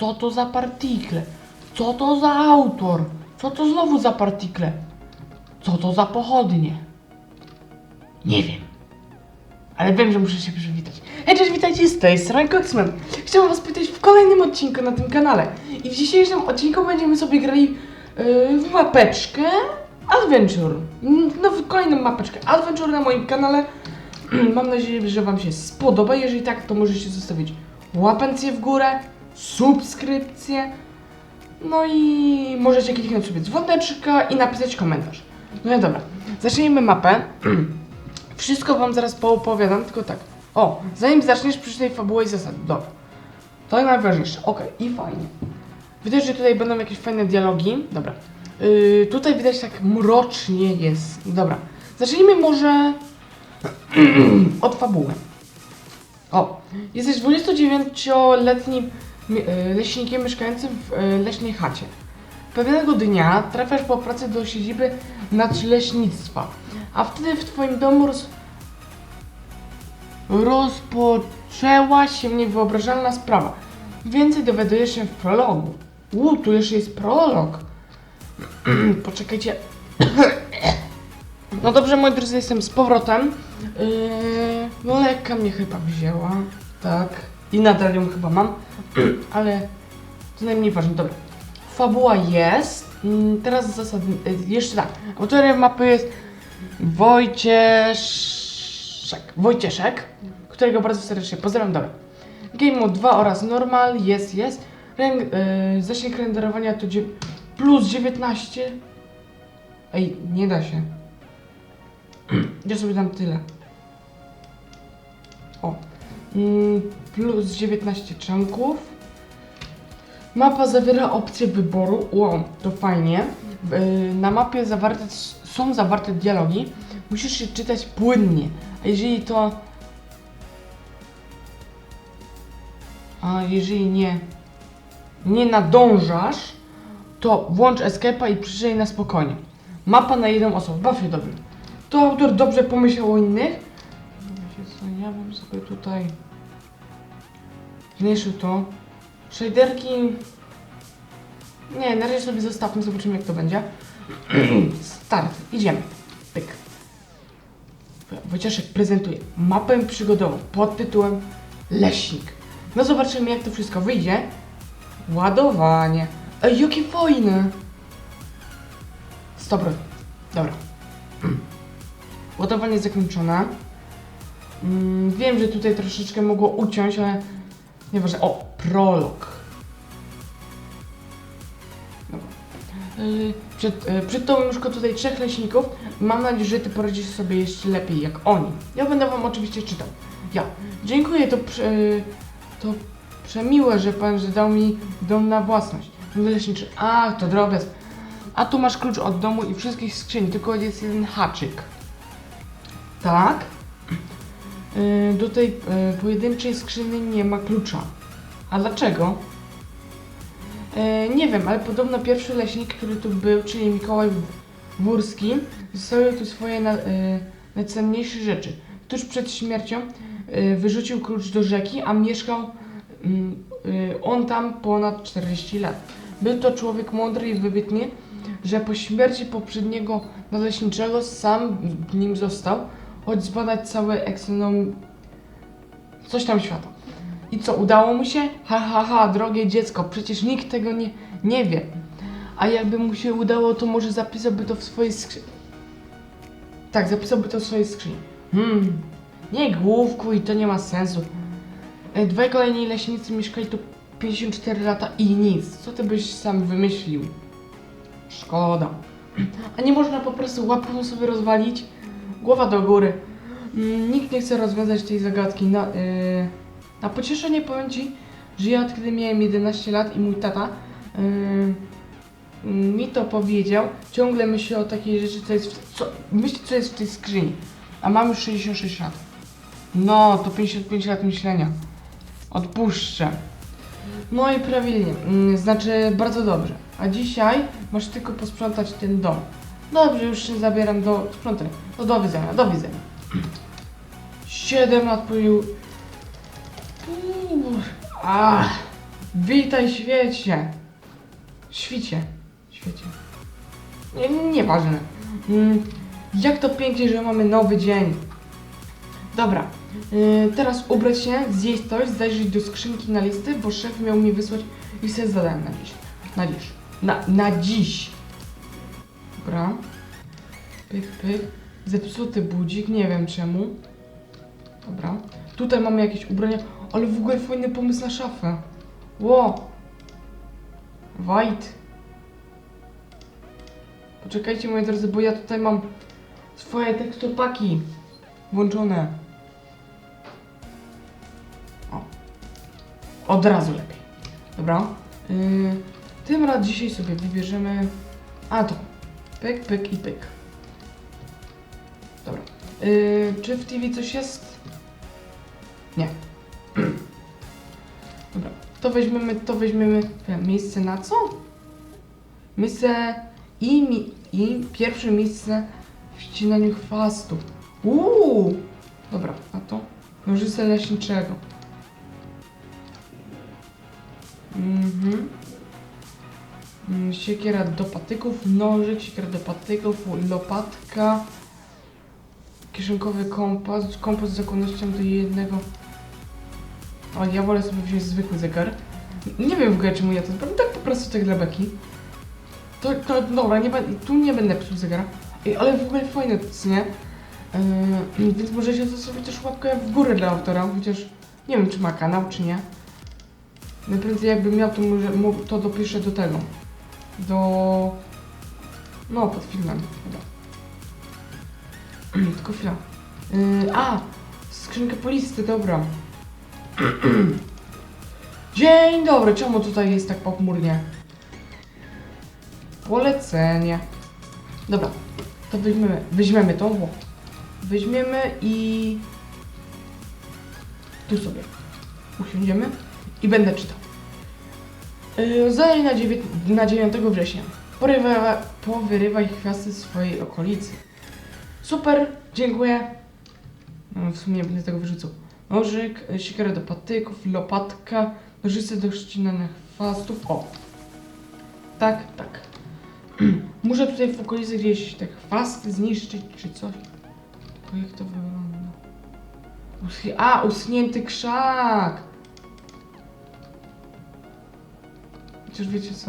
Co to za partikle? Co to za autor? Co to znowu za partikle? Co to za pochodnie? Nie wiem. Ale wiem, że muszę się przywitać. Hej, cześć, witajcie z tej strony Coxman. Chciałam was pytać w kolejnym odcinku na tym kanale. I w dzisiejszym odcinku będziemy sobie grali yy, w mapeczkę Adventure. No, w kolejną mapeczkę Adventure na moim kanale. Mam nadzieję, że wam się spodoba. Jeżeli tak, to możecie zostawić łapencję w górę, subskrypcję. No i możecie kliknąć sobie dzwoneczka i napisać komentarz. No i dobra, zacznijmy mapę. Wszystko wam zaraz poopowiadam, tylko tak. O, zanim zaczniesz, przeczytaj fabułę i zasady. Dobra. To najważniejsze. Okej, i fajnie. Widać, że tutaj będą jakieś fajne dialogi. Dobra. Yy, tutaj widać tak mrocznie jest. Dobra. Zacznijmy może od fabuły. O, jesteś 29-letnim mi- y, leśnikiem mieszkającym w y, leśnej chacie. Pewnego dnia trafiasz po pracy do siedziby nadleśnictwa, a wtedy w twoim domu roz... rozpoczęła się niewyobrażalna sprawa. Więcej dowiadujesz się w prologu. Uuu, tu jeszcze jest prolog. Poczekajcie. No dobrze, moi drodzy, jestem z powrotem. Yy, no lekka mnie chyba wzięła, tak. I nadal ją chyba mam, ale to najmniej ważne. Dobra. Fabuła jest. Mm, Teraz zasady. y, Jeszcze tak. Autorem mapy jest Wojcieszek. Wojcieszek, którego bardzo serdecznie pozdrawiam. Dobra. Game Mode 2 oraz Normal jest, jest. Ręk, yy, zasięg renderowania to plus 19. Ej, nie da się. Ja sobie dam tyle. O. Mm, plus 19 czanków. Mapa zawiera opcję wyboru. Wow, to fajnie. Yy, Na mapie zawarte, są zawarte dialogi. Musisz je czytać płynnie. A jeżeli to. A jeżeli nie. Nie nadążasz, to włącz escape'a i przeczytaj na spokojnie. Mapa na jedną osobę. Się dobrze. To autor dobrze pomyślał o innych. Ja bym sobie tutaj zmniejszył to. Shaderki... Nie, na razie sobie zostawmy, zobaczymy jak to będzie. Start, idziemy. Pyk. Wojciaszek prezentuje mapę przygodową pod tytułem Leśnik. No zobaczymy jak to wszystko wyjdzie. Ładowanie. Ej, jakie fajne! Stop. Dobra. Ładowanie zakończone. Mm, wiem, że tutaj troszeczkę mogło uciąć, ale nieważne. O, prolog. Yy, przed tobą już tutaj trzech leśników. Mam nadzieję, że ty poradzisz sobie jeszcze lepiej jak oni. Ja będę wam oczywiście czytał. Ja. Dziękuję, to, prze, to przemiłe, że pan że dał mi dom na własność. Leśniczy. Ach, to drobiazg. A tu masz klucz od domu i wszystkich skrzyń, tylko jest jeden haczyk. Tak. Yy, do tej yy, pojedynczej skrzyni nie ma klucza. A dlaczego? Yy, nie wiem, ale podobno pierwszy leśnik, który tu był, czyli Mikołaj Wórski, zostawił tu swoje na, najcenniejsze rzeczy. Tuż przed śmiercią wyrzucił klucz do rzeki, a mieszkał mm, on tam ponad 40 lat. Był to człowiek mądry i wybitny, że po śmierci poprzedniego nadleśniczego sam nim został, choć zbadać cały eksenom... coś tam świata. I co, udało mu się? Ha, ha, ha, drogie dziecko, przecież nikt tego nie, nie wie. A jakby mu się udało, to może zapisałby to w swojej skrzyni. Tak, zapisałby to w swojej skrzyni. Hmm, nie główku i to nie ma sensu. E, Dwaj kolejni leśnicy mieszkali tu 54 lata i nic. Co ty byś sam wymyślił? Szkoda. A nie można po prostu łapą sobie rozwalić? Głowa do góry. Mm, Nikt nie chce rozwiązać tej zagadki. Na, yy, na pocieszenie powiem Ci, że ja od kiedy miałem 11 lat i mój tata yy, mi to powiedział, ciągle myślę o takiej rzeczy, co jest w, co, myśli, co jest w tej skrzyni. A mam już 66 lat. No, to 55 lat myślenia. Odpuszczę. No i prawidłnie, mm, znaczy bardzo dobrze. A dzisiaj masz tylko posprzątać ten dom. Dobrze, już się zabieram do sprzątania. No do widzenia, do widzenia. Siedem lat. Uuu, Ach, Witaj świecie! Świcie. Świecie. Nie, nieważne. Mm, jak to pięknie, że mamy nowy dzień. Dobra. Yy, teraz ubrać się, zjeść coś, zajrzeć do skrzynki na listy, bo szef miał mi wysłać listę zadań na dziś. Na dziś. Na, na dziś. Dobra. Pyk, pyk. Zepsuty budzik, nie wiem czemu. Dobra. Tutaj mamy jakieś ubrania, ale w ogóle fajny pomysł na szafę. Ło! White. Poczekajcie moi drodzy, bo ja tutaj mam swoje teksturpaki włączone. O. Od razu lepiej. Dobra. Yy, tym razem dzisiaj sobie wybierzemy... A to. Pyk, pyk i pyk. Dobra. Yy, czy w TV coś jest? Nie. Dobra. To weźmiemy, to weźmiemy e, miejsce na co? Miejsce i, mi, i pierwsze miejsce w ścinaniu chwastu. Uuu! Dobra, a to nożyce leśniczego. Mhm. Mm, Siekiera do patyków, nożyk, siekiera do patyków, lopatka, kieszonkowy kompas, kompas z zakładnością do jednego. O, ja wolę sobie wziąć zwykły zegar. Nie wiem w ogóle czemu ja to zrobię, tak po prostu tak dla beki. To, to dobra, nie, tu nie będę psuł zegara. Ej, ale w ogóle fajne, co nie? Yy, więc możecie zostawić też łapkę w górę dla autora, chociaż nie wiem czy ma kanał, czy nie. Najprędzej jakby miał, to może to dopiszę do tego. Do... No, pod filmem chyba. Tylko chwila. Yy, a! Skrzynkę po dobra. Dzień dobry, czemu tutaj jest tak pochmurnie? Polecenie. Dobra, to weźmiemy, weźmiemy tą, o. Weźmiemy i... Tu sobie usiądziemy i będę czytał. Yy, Zadanie na, na 9 września. Porywa, powyrywaj chwiasty swojej okolicy. Super, dziękuję. No, w sumie będę tego wyrzucał. Nożyk, y, do patyków, lopatka, nożyce do ścinania chwastów. O! Tak, tak. Muszę tutaj w okolicy gdzieś te chwasty zniszczyć czy coś. To jak to wygląda? A, uschnięty krzak! Chociaż wiecie co?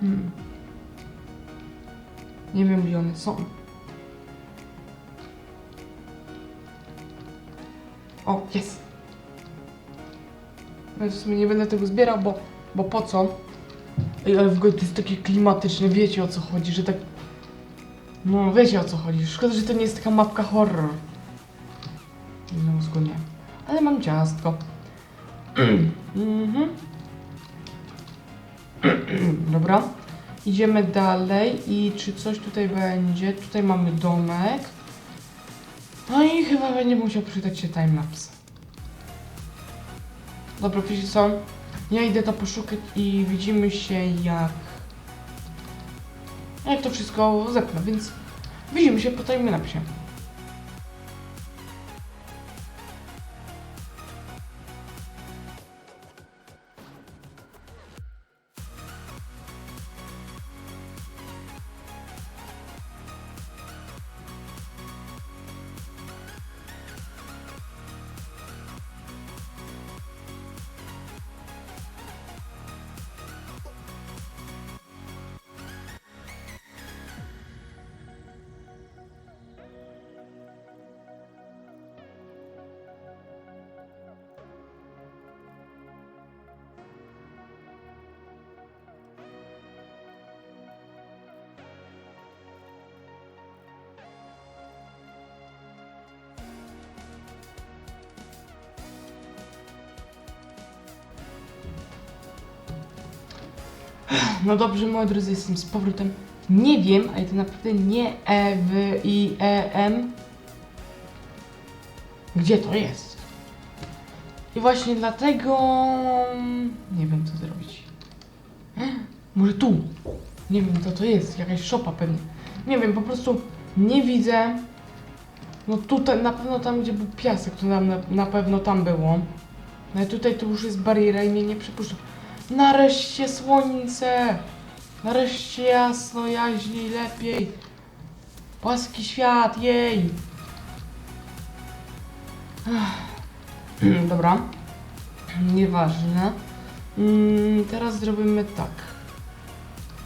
Hmm. Nie wiem gdzie one są. O, jest! No w sumie nie będę tego zbierał, bo, bo po co? Ej, ale w ogóle to jest takie klimatyczne, wiecie o co chodzi, że tak... No, wiecie o co chodzi. Szkoda, że to nie jest taka mapka horror. No, nie. Ale mam ciastko. mhm. Dobra. Idziemy dalej i czy coś tutaj będzie? Tutaj mamy domek. No i chyba będzie musiał przydać się timelapse. Dobra, wiecie co? Ja idę to poszukać i widzimy się jak... Jak to wszystko zepnę, więc widzimy się po timelapsie. No dobrze, moi drodzy, jestem z powrotem. Nie wiem, ale to naprawdę nie E, W, I, E, M. Gdzie to jest? I właśnie dlatego... Nie wiem, co zrobić. Może tu? Nie wiem, co to jest. Jakaś szopa pewnie. Nie wiem, po prostu nie widzę. No tutaj, na pewno tam, gdzie był piasek, to na, na pewno tam było. No i tutaj to już jest bariera i mnie nie przepuszcza. Nareszcie słońce! Nareszcie jasno, jaźniej, lepiej. Płaski świat, jej! Dobra. Nieważne. Mm, teraz zrobimy tak.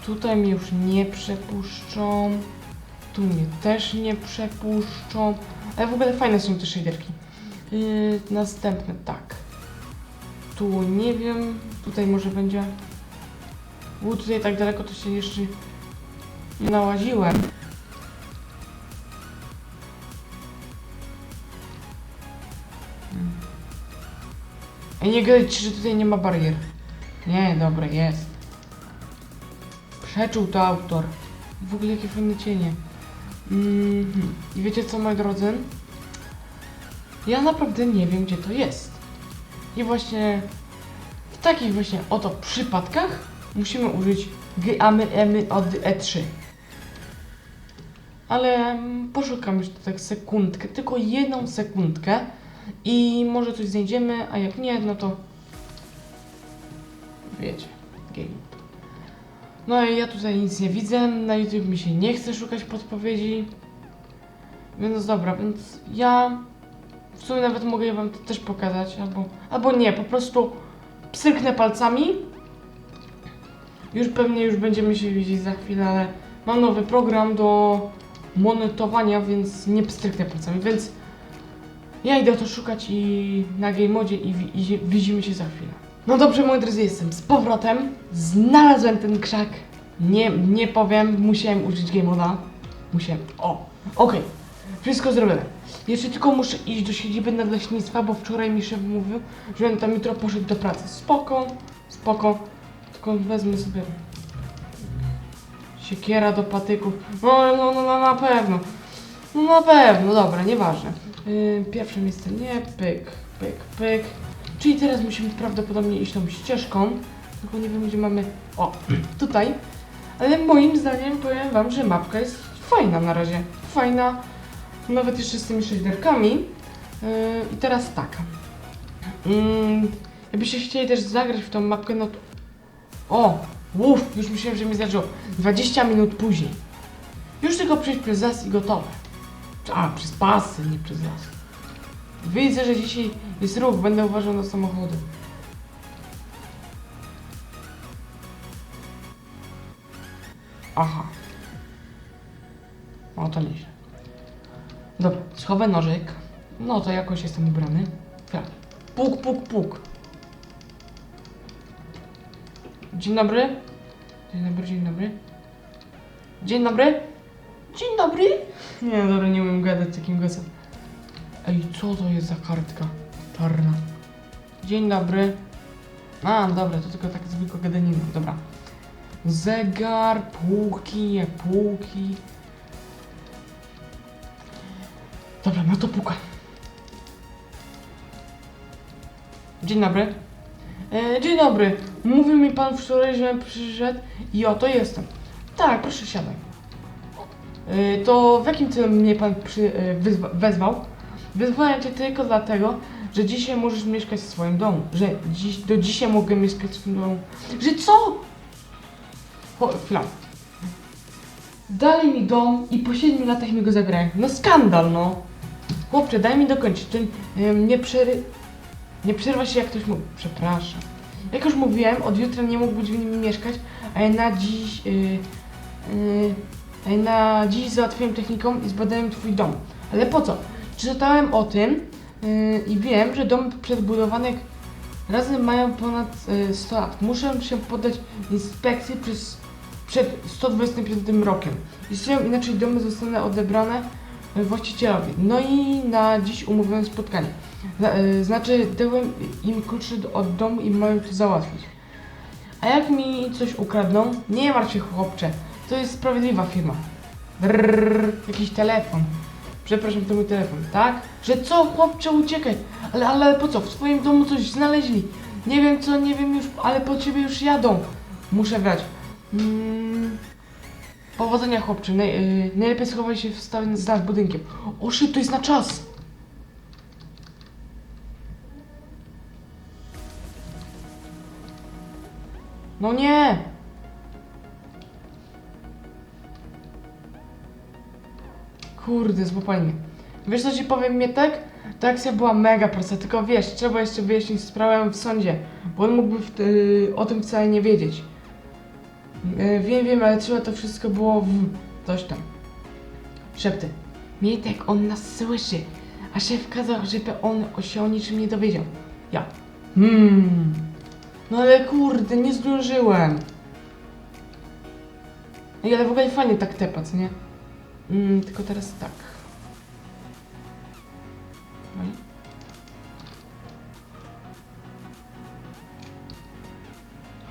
Tutaj mnie już nie przepuszczą. Tu mnie też nie przepuszczą. Ale w ogóle fajne są te shaderki. Yy, następne, tak. Tu nie wiem. Tutaj może będzie... U, tutaj tak daleko to się jeszcze nie nałaziłem. Hmm. Ej, nie gadajcie, że tutaj nie ma barier. Nie, dobra, jest. Przeczuł to autor. W ogóle jakie fajne cienie. Mhm. I wiecie co, moi drodzy? Ja naprawdę nie wiem, gdzie to jest. I właśnie w takich właśnie oto przypadkach musimy użyć gamy emy od E3. Ale mm, poszukam jeszcze tak sekundkę, tylko jedną sekundkę i może coś znajdziemy, a jak nie, no to wiecie, game. No i ja tutaj nic nie widzę, na YouTube mi się nie chce szukać podpowiedzi. Więc dobra, więc ja w sumie nawet mogę wam to też pokazać, albo, albo nie, po prostu psyknę palcami. Już pewnie już będziemy się widzieć za chwilę, ale mam nowy program do monetowania, więc nie pstryknę palcami, więc ja idę to szukać i na game modzie i, i widzimy się za chwilę. No dobrze, moi drodzy, jestem z powrotem. Znalazłem ten krzak. Nie, nie powiem, musiałem użyć game moda. Musiałem. O, okej. Wszystko zrobione. Jeszcze tylko muszę iść do siedziby nadleśnictwa, bo wczoraj mi szef mówił, że on tam jutro poszedł do pracy. Spoko, spoko. Tylko wezmę sobie siekiera do patyków. No, no, no, no na pewno. No na pewno, dobra, nieważne. Yy, pierwsze miejsce nie, pyk, pyk, pyk. Czyli teraz musimy prawdopodobnie iść tą ścieżką, tylko nie wiem gdzie mamy... O, tutaj. Ale moim zdaniem powiem wam, że mapka jest fajna na razie. Fajna, nawet jeszcze z tymi shaderkami. Yy, I teraz tak. Yy, jakbyście chcieli też zagrać w tą mapkę, no to... O! Uff, już myślałem, że mi zaczął 20 minut później. Już tylko przejść przez las i gotowe. A, przez pasy, nie przez las. Widzę, że dzisiaj jest ruch, będę uważał na samochody. Aha. O, to nieźle. Dobra, schowę nożyk. No to jakoś jestem ubrany. Tak. Puk, puk, puk. Dzień dobry. Dzień dobry, dzień dobry. Dzień dobry. Dzień dobry. Nie, dobra, nie umiem gadać takim głosem. Ej, co to jest za kartka? Czarna. Dzień dobry. A, dobra, to tylko tak zwykła gadanina, dobra. Zegar, półki, nie półki. Dobra, no to puka. Dzień dobry. E, dzień dobry. Mówił mi pan wczoraj, że przyszedł i oto jestem. Tak, proszę siadaj. E, to w jakim celu mnie pan przy, e, wyzwa, wezwał? Wyzwałem cię tylko dlatego, że dzisiaj możesz mieszkać w swoim domu. Że dziś, do dzisiaj mogę mieszkać w swoim domu. Że co? O, chwila. Dali mi dom i po 7 latach mi go zagrają. No skandal, no. Chłopcze, daj mi dokończyć. To ym, nie przery... Nie przerwa się jak ktoś mówi. Przepraszam. Jak już mówiłem, od jutra nie mógłbyś w nim mieszkać, a ja na dziś... Yy, yy, a ja na dziś załatwiłem techniką i zbadałem twój dom. Ale po co? Czytałem o tym yy, i wiem, że domy przedbudowane razem mają ponad yy, 100 lat. Muszę się poddać inspekcji przez, przed 125 rokiem. Jeśli inaczej domy zostanę odebrane właścicielowi. No i na dziś umówiłem spotkanie. Yy, Znaczy, dałem im klucze do- od domu i mają to załatwić. A jak mi coś ukradną, nie martw się chłopcze, to jest sprawiedliwa firma. Brrr, jakiś telefon. Przepraszam, to mój telefon, tak? Że co, chłopcze, uciekaj. Ale, ale po co? W swoim domu coś znaleźli. Nie wiem co, nie wiem już, ale po ciebie już jadą. Muszę brać. Mm, Powodzenia chłopcze, Naj, y, najlepiej schowaj się w stawie z budynkiem. O shit, to jest na czas! No nie! Kurde, złapali. Wiesz co ci powiem, Mietek? Ta akcja była mega prosta, tylko wiesz, trzeba jeszcze wyjaśnić sprawę w sądzie, bo on mógłby w, y, o tym wcale nie wiedzieć. Y, wiem, wiem, ale trzeba to wszystko było w... coś tam. Szepty. Mietek, on nas słyszy, a szef kazał, żeby on się o niczym nie dowiedział. Ja. Hmm. No ale kurde, nie zdążyłem. Ej, ale w ogóle fajnie tak tepa, co nie? Mm, tylko teraz tak. I-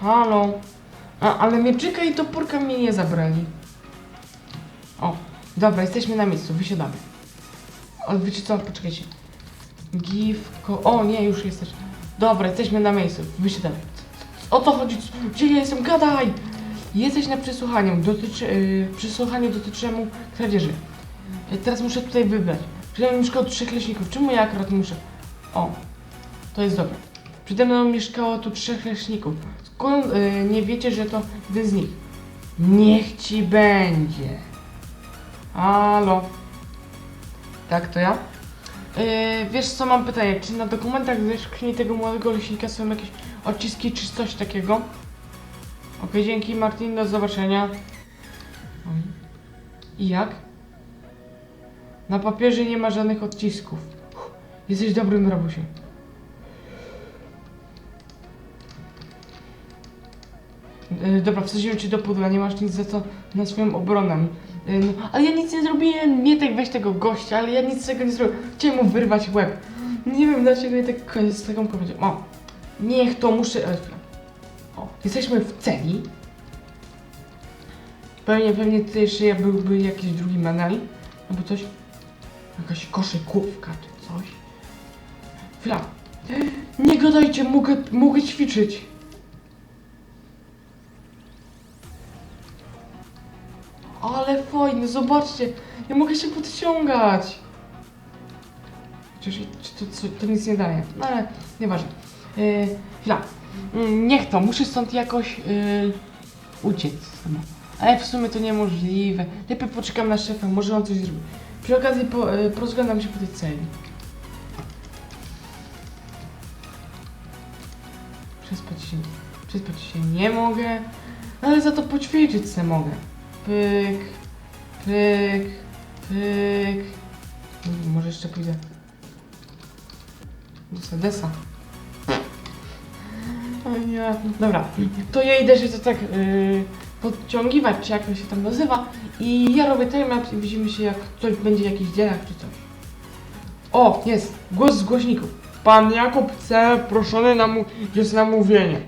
Halo? A, ale mieczyka i toporka mnie nie zabrali. O, dobra, jesteśmy na miejscu, wysiadamy. O, wiecie co, poczekajcie. Gifko, o nie, już jesteś. Dobra, jesteśmy na miejscu, wysiadamy. O to chodzi, gdzie ja jestem, gadaj! Jesteś na przesłuchaniu, dotyczy, yy, przesłuchaniu dotyczącemu kradzieży. Yy, teraz muszę tutaj wybrać. Przede mieszkało trzech leśników, czemu ja akurat muszę? O, to jest dobre. Przede mną mieszkało tu trzech leśników. Skąd yy, nie wiecie, że to jeden z nich? Niech ci będzie. Halo. Tak, to ja? Yy, wiesz co, mam pytanie, czy na dokumentach skrzyni tego młodego leśnika są jakieś odciski czy coś takiego? Okej, dzięki Martin, do zobaczenia. I jak? Na papierze nie ma żadnych odcisków. Jesteś dobrym rabusiem. Yy, dobra, wsadziłem cię do pudła, nie masz nic za co na swoją obronę. Yy, no, ale ja nic nie zrobiłem, nie tak weź tego gościa, ale ja nic z tego nie zrobiłem. Chciałem mu wyrwać łeb. Nie wiem dlaczego ja tak z taką powiedziałem. O, niech to muszę... chwila. O, jesteśmy w celi. Pewnie, pewnie tutaj jeszcze byłby jakiś drugi menel. Albo coś. Jakaś koszykówka czy coś. Chwila. Nie gadajcie, mogę, mogę ćwiczyć. Ale fajne, zobaczcie. Ja mogę się podciągać. Chociaż to, to, nic nie daje. No ale nieważne. Yy, chwila. Mm, Niech to, muszę stąd jakoś yy, uciec. Ale w sumie to niemożliwe. Lepiej poczekam na szefa, może on coś zrobi. Przy okazji po, yy, porozglądam się po tej celi. Przespać się, przespać się nie mogę, ale za to poćwiczyć se mogę. Pyk, pyk, pyk. Może jeszcze pójdę do Sedesa. O nie. Dobra, to ja idę się to tak yy, podciągiwać, czy jak to się tam nazywa. I ja robię timelapse i widzimy się jak coś będzie jakiś dzielak czy coś. O, jest! Głos z głośników. Pan Jakub C. proszony na jest na mówienie.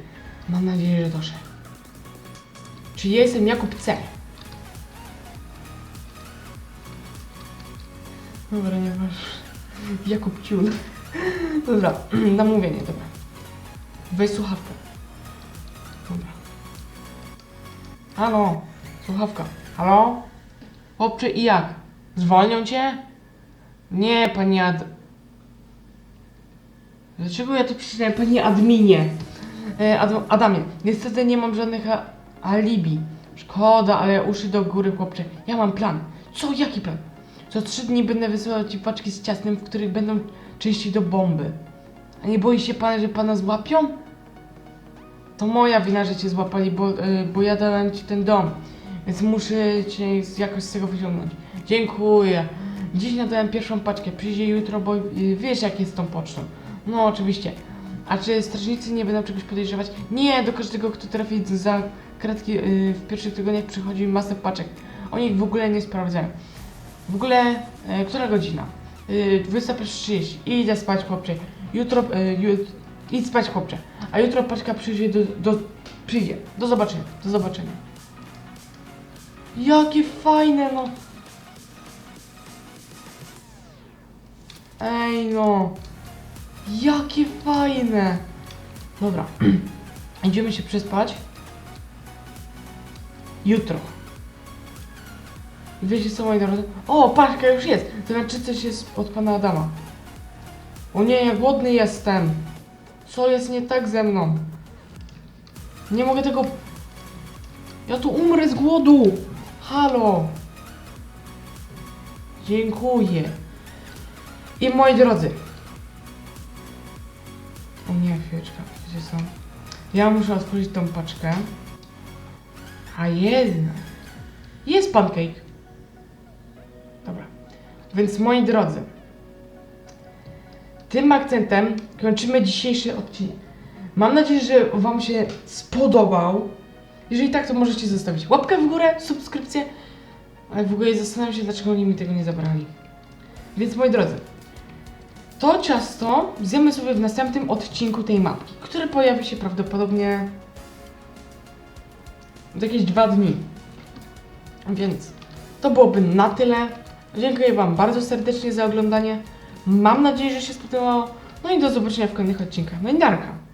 Mam nadzieję, że doszedł. Czy ja jestem Jakub C? Dobra, nie masz. Jakub Ciul. Dobra, namówienie, dobra. Weź słuchawkę. Dobra. Halo, słuchawka. Halo? Chłopcze i jak? Zwolnią cię? Nie, panie Ad... Dlaczego ja to przeczytałem, panie adminie? E, Ad Adamie, niestety nie mam żadnych alibi. Szkoda, ale uszy do góry, chłopcze. Ja mam plan. Co? Jaki plan? Co trzy dni będę wysyłał ci paczki z ciastem, w których będą części do bomby. A nie boi się pan, że pana złapią? To moja wina, że cię złapali, bo, y, bo ja dałem ci ten dom. Więc muszę cię jakoś z tego wyciągnąć. Dziękuję. Dziś nadałem pierwszą paczkę, przyjdzie jutro, bo y, wiesz jak jest z tą pocztą. No oczywiście. A czy strażnicy nie będą czegoś podejrzewać? Nie, do każdego, kto trafi za kratki y, w pierwszych tygodniach przychodzi masę paczek. Oni ich w ogóle nie sprawdzają. W ogóle, e, która godzina? Y, 21.30. Idę spać, chłopcze. Jutro, jut, idź spać, chłopcze. A jutro paczka przyjdzie do, do, przyjdzie. Do zobaczenia, do zobaczenia. Jakie fajne, no. Ej, no. Jakie fajne. Dobra. Idziemy się przespać. Jutro. Wiecie co, moi drodzy? O, paczka już jest! To znaczy coś jest od pana Adama. O nie, ja głodny jestem. Co jest nie tak ze mną? Nie mogę tego... Ja tu umrę z głodu! Halo! Dziękuję. I moi drodzy. O nie, chwileczka, gdzie są? Ja muszę otworzyć tą paczkę. A jedna. Jest pancake. Więc moi drodzy. Tym akcentem kończymy dzisiejszy odcinek. Mam nadzieję, że Wam się spodobał. Jeżeli tak, to możecie zostawić łapkę w górę, subskrypcję. Ale w ogóle zastanawiam się, dlaczego oni mi tego nie zabrali. Więc moi drodzy, to ciasto zjemy sobie w następnym odcinku tej mapki, który pojawi się prawdopodobnie za jakieś dwa dni. Więc to byłoby na tyle. Dziękuję Wam bardzo serdecznie za oglądanie. Mam nadzieję, że się spodobało. No i do zobaczenia w kolejnych odcinkach. No i narka.